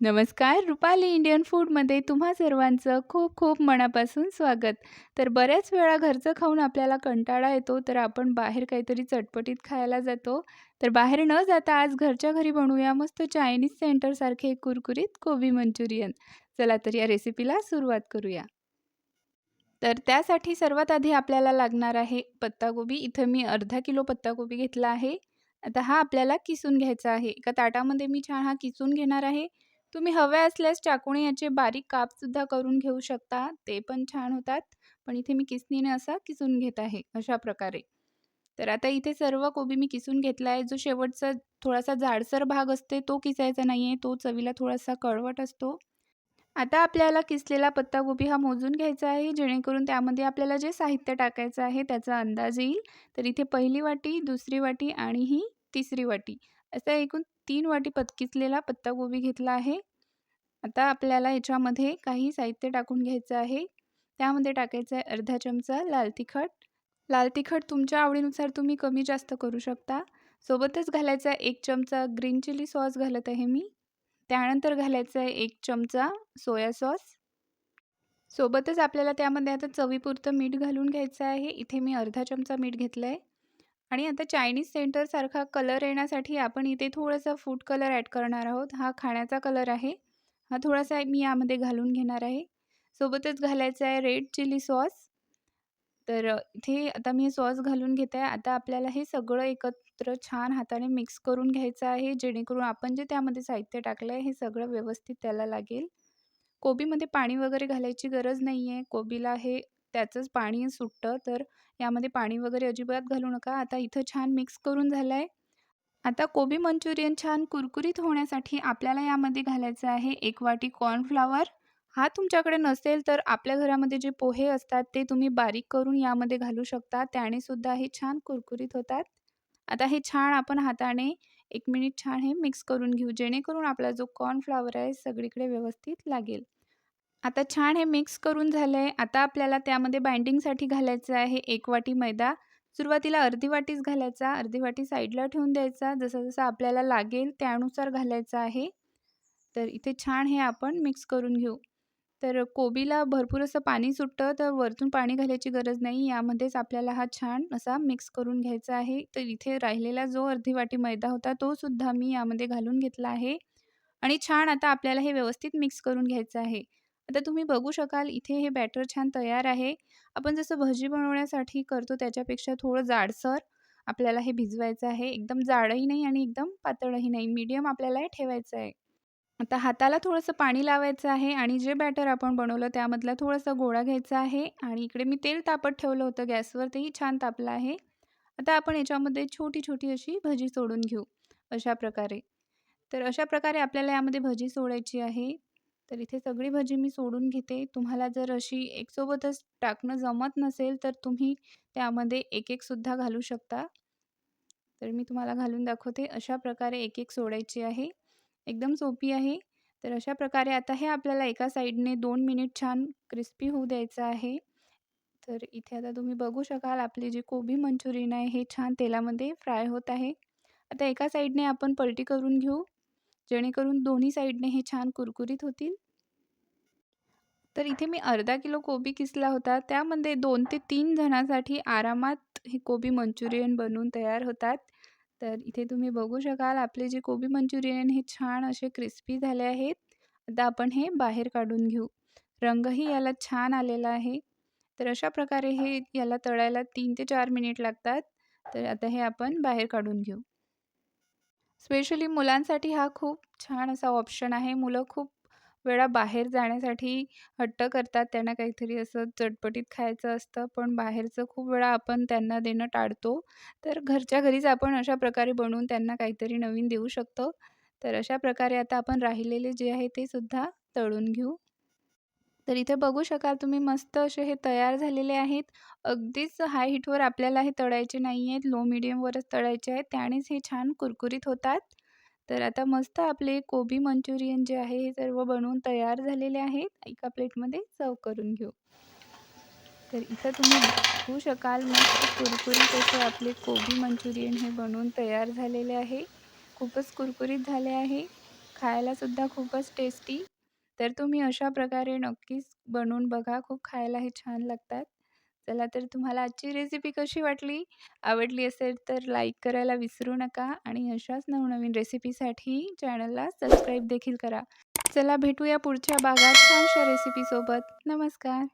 नमस्कार, रुपाली इंडियन फूडमध्ये तुम्हा सर्वांचं खूप खूप मनापासून स्वागत. तर बऱ्याच वेळा घरचं खाऊन आपल्याला कंटाळा येतो, तर आपण बाहेर काहीतरी चटपटीत खायला जातो. तर बाहेर न जाता आज घरच्या घरी बनवूया मस्त चायनीज सेंटरसारखे कुरकुरीत कोबी मंचुरियन. चला तर या रेसिपीला सुरुवात करूया. तर त्यासाठी सर्वात आधी आपल्याला लागणार आहे पत्ताकोबी. इथं मी अर्धा किलो पत्ताकोबी घेतला आहे. आता हा आपल्याला किसून घ्यायचा आहे. एका ताटामध्ये मी छान हा किसून घेणार आहे. तुम्ही हवे असल्यास चाकूने याचे बारीक कापसुद्धा करून घेऊ शकता. ते पण छान होतात. पण इथे मी किसनीने असा किसून घेत आहे, अशा प्रकारे. तर आता इथे सर्व कोबी मी किसून घेतला आहे. जो शेवटचा थोडासा जाडसर भाग असते तो किसायचा नाही आहे. तो चवीला थोडासा कळवट असतो. आता आपल्याला किसलेला पत्ताकोबी हा मोजून घ्यायचा आहे, जेणेकरून त्यामध्ये आपल्याला जे साहित्य टाकायचं आहे त्याचा अंदाज येईल. तर इथे पहिली वाटी, दुसरी वाटी आणि ही तिसरी वाटी असं एकूण तीन वाटी पत पत्ताकोबी घेतला आहे. आता आपल्याला याच्यामध्ये काही साहित्य टाकून घ्यायचं आहे. त्यामध्ये टाकायचं आहे अर्धा चमचा लाल तिखट. लाल तिखट तुमच्या आवडीनुसार तुम्ही कमी जास्त करू शकता. सोबतच घालायचा एक चमचा ग्रीन चिली सॉस घालत आहे मी. त्यानंतर घालायचा आहे एक चमचा सोया सॉस. सोबतच आपल्याला त्यामध्ये आता चवीपुरतं मीठ घालून घ्यायचं आहे. इथे मी अर्धा चमचा मीठ घेतलं आहे. आणि आता चायनीज सेंटरसारखा कलर येण्यासाठी आपण इथे थोडासा फूड कलर ॲड करणार आहोत. हा खाण्याचा कलर आहे. हा थोडासा मी यामध्ये घालून घेणार आहे. सोबतच घालायचा आहे रेड चिली सॉस. तर इथे आता मी सॉस घालून घेत आहे. आता आपल्याला हे सगळं एकत्र छान हाताने मिक्स करून घ्यायचं आहे, जेणेकरून आपण जे त्यामध्ये साहित्य टाकलं आहे, हे सगळं व्यवस्थित त्याला लागेल. कोबीमध्ये पाणी वगैरे घालायची गरज नाही आहे. कोबीला हे त्याचंच पाणी सुटतं, तर यामध्ये पाणी वगैरे अजिबात घालू नका. आता इथं छान मिक्स करून झालं आहे. आता कोबी मंचुरियन छान कुरकुरीत होण्यासाठी आपल्याला यामध्ये घालायचं आहे एक वाटी कॉर्नफ्लॉवर. हा तुमच्याकडे नसेल तर आपल्या घरामध्ये जे पोहे असतात ते तुम्ही बारीक करून यामध्ये घालू शकता. त्याने सुद्धा हे छान कुरकुरीत होतात. आता हे छान आपण हाताने एक मिनिट छान हे मिक्स करून घेऊ, जेणेकरून आपला जो कॉर्नफ्लॉवर आहे सगळीकडे व्यवस्थित लागेल. आता छान हे मिक्स करून झालं आहे. आता आपल्याला त्यामध्ये बाइंडिंगसाठी घालायचं आहे एक वाटी मैदा. सुरुवातीला अर्धी वाटीच घालायचा, अर्धी वाटी साईडला ठेवून द्यायचा. जसं-जसं आपल्याला लागेल त्यानुसार घालायचं आहे. तर इथे छान हे आपण मिक्स करून घेऊ. तर कोबीला भरपूर असं पाणी सुटतं, तर वरतून पाणी घालायची गरज नाही. यामध्येच आपल्याला हा छान असा मिक्स करून घ्यायचा आहे. तर इथे राहिलेला जो अर्धी वाटी मैदा होता, तो सुद्धा मी यामध्ये घालून घेतला आहे. आणि छान आता आपल्याला हे व्यवस्थित मिक्स करून घ्यायचं आहे. आता तुम्ही बघू शकाल इथे हे बॅटर छान तयार आहे. आपण जसं भजी बनवण्यासाठी करतो त्याच्यापेक्षा थोडं जाडसर आपल्याला हे भिजवायचं आहे. एकदम जाडही नाही आणि एकदम पातळही नाही. मीडियम आपल्याला हे ठेवायचं आहे. आता हाताला थोडंसं पाणी लावायचं आहे आणि जे बॅटर आपण बनवलं त्यामधला थोडासा गोळा घ्यायचा आहे आणि इकडे मी तेल तापत ठेवलं होतं गॅसवर, तेही छान तापलं आहे. आता आपण याच्यामध्ये छोटी-छोटी अशी भजी सोडून घेऊ, अशा प्रकारे. तर अशा प्रकारे आपल्याला यामध्ये भजी सोडायची आहे. तर इथे सगळी भजी मी सोडून घेते. तुम्हाला जर अशी एकसोबतच टाकणं जमत नसेल, तर तुम्ही त्यामध्ये एक-एक सुद्धा घालू शकता. तर मी तुम्हाला घालून दाखवते. अशा प्रकारे एक-एक सोडायची आहे. एकदम सोपी आहे. तर अशा प्रकारे आता हे आपल्याला एका साईडने दोन मिनिट छान क्रिस्पी होऊ द्यायचं आहे. तर इथे आता तुम्ही बघू शकाल आपली जे कोबी मंचुरियन आहे हे छान तेलामध्ये फ्राय होत आहे. आता एका साईडने आपण पलटी करून घेऊ, जेणेकरून दोन्ही साईडने हे छान कुरकुरीत होतील. तर इथे मी अर्धा किलो कोबी किसला होता. त्यामध्ये दोन ते तीन जणांसाठी आरामात हे कोबी मंचुरियन बनवून तयार होतात. तर इथे तुम्ही बघू शकाल आपले जे कोबी मंचुरियन हे छान असे क्रिस्पी झाले आहेत. आता आपण हे बाहेर काढून घेऊ. रंगही याला छान आलेला आहे. तर अशा प्रकारे हे याला तळायला तीन ते चार मिनिट लागतात. तर आता हे आपण बाहेर काढून घेऊ. स्पेशली मुलांसाठी हा खूप छान असा ऑप्शन आहे. मुलं खूप वेळा बाहेर जाण्यासाठी हट्ट करतात. त्यांना काहीतरी असं चटपटीत खायचं असतं, पण बाहेरचं खूप वेळा आपण त्यांना देणं टाळतो. तर घरच्या घरीच आपण अशा प्रकारे बनवून त्यांना काहीतरी नवीन देऊ शकतो. तर अशा प्रकारे आता आपण राहिलेले जे आहे ते सुद्धा तळून घेऊ. तर इथे बघू शकाल तुम्ही मस्त असे हे तयार झालेले आहेत. अगदीच हाय हीटवर आपल्याला हे तळायचे नाही आहेत. लो मीडियमवरच तळायचे आहेत. त्यानेच हे छान कुरकुरीत होतात. तर आता मस्त आपले कोबी मंचुरियन जे आहे हे सर्व बनवून तयार झालेले आहेत. एका प्लेटमध्ये सर्व करून घेऊ. तर इथं तुम्ही बघू शकाल मस्त कुरकुरीत असे आपले कोबी मंचुरियन हे बनवून तयार झालेले आहे. खूपच कुरकुरीत झाले आहे. खायलासुद्धा खूपच टेस्टी. तर तुम्ही अशा प्रकारे नक्कीच बनवून बघा. खूप खायलाही छान लागतात. चला तर तुम्हाला आजची रेसिपी कशी वाटली? आवडली असेल तर लाईक करायला विसरू नका आणि अशाच नवनवीन रेसिपीसाठी चॅनलला सबस्क्राईब देखील करा. चला भेटूया पुढच्या भागात छानशा रेसिपीसोबत. नमस्कार.